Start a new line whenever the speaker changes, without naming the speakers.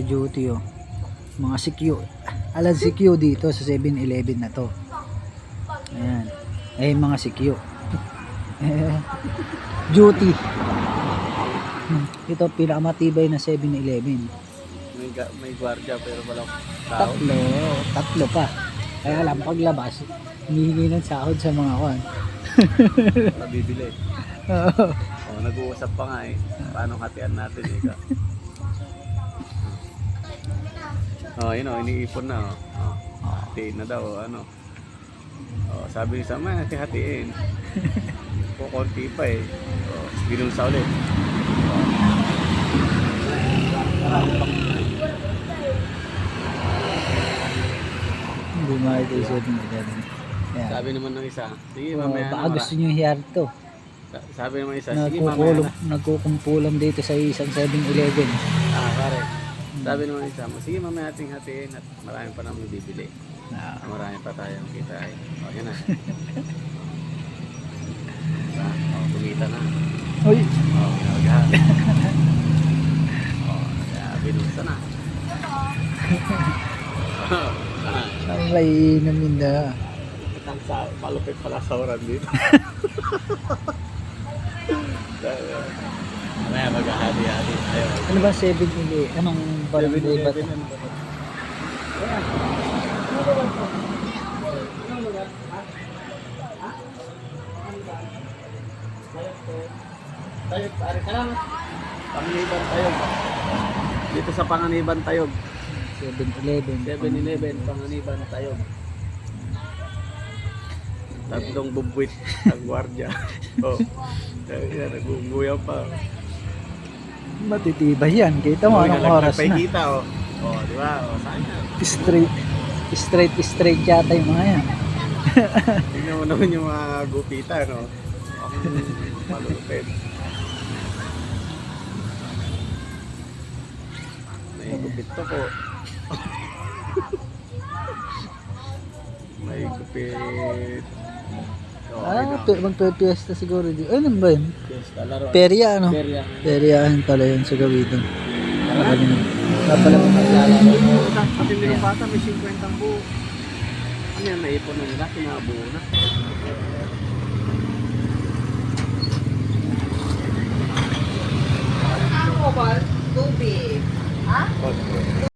naka-duty oh. Mga CQ. Alan CQ dito sa 7-Eleven na to. Ayan. Eh, mga. Eh, duty. Ito pinakamatibay na 7-Eleven.
May, may gwardiya pero walang tao.
Tatlo. Tatlo pa. Kaya lang paglabas, humihingi ng sahod sa mga kwan.
Nabibili.
Oo.
Oh, nag-uusap pa nga eh. Paano hatian natin eh. Oh, yun oh, iniipon na oh. oh. Hatiin na daw, ano. Oh, sabi ni Sama, hati-hatiin. Kukunti pa eh. Oh, binulsa ulit.
Hindi makita yung 7-Eleven. Ayan.
Sabi naman ng isa, sige
Oh,
mamaya
baka
na.
gusto nyo i-hear to.
Sa- Sabi naman isa, sige mamaya na.
nagkukumpulan dito sa isang 7-Eleven.
Ah, pare. Sabi naman isa, sige mamaya ating hatiin at marami pa naman bibili.
Ah,
Ah, marami pa tayong kita ay. O, yun na. Ah, oh, kumita na.
Uy,
Oh, ginagahan. oh, kaya binusta na.
Ang may inumin na.
Ang sa malupit pala sa oran dito. Mamaya maghahati-hati tayo.
Ano ba 7-Eleven? Anong barangay ba ito?
Tayo, pare lang. Panganiban tayo. Dito sa Panganiban tayo.
7-Eleven.
7-Eleven, Panganiban tayo. Tatlong bubwit ang gwardya. oh. Kaya naguguyaw pa.
Matitibay yan. Kita mo anong oras na.
kita, oh. Oh, di ba? Oh, saan yan?
Straight. Straight, straight yata yung mga yan.
Tingnan mo naman yung mga gupita, no? Malupit. May gupit to po. May gupit. Oh,
ah, pe- magpe-fiesta siguro di. Ay, ano ba yun?
Fiesta, laro.
Perya, ano?
Perya.
Peryahan pala yun sa gawin doon. Kapala mo maglalaro.
Pati nila may 50 ang buo. Ano yan, naipon na nila, kinabuo na. Ano ba? Tubig. Ha?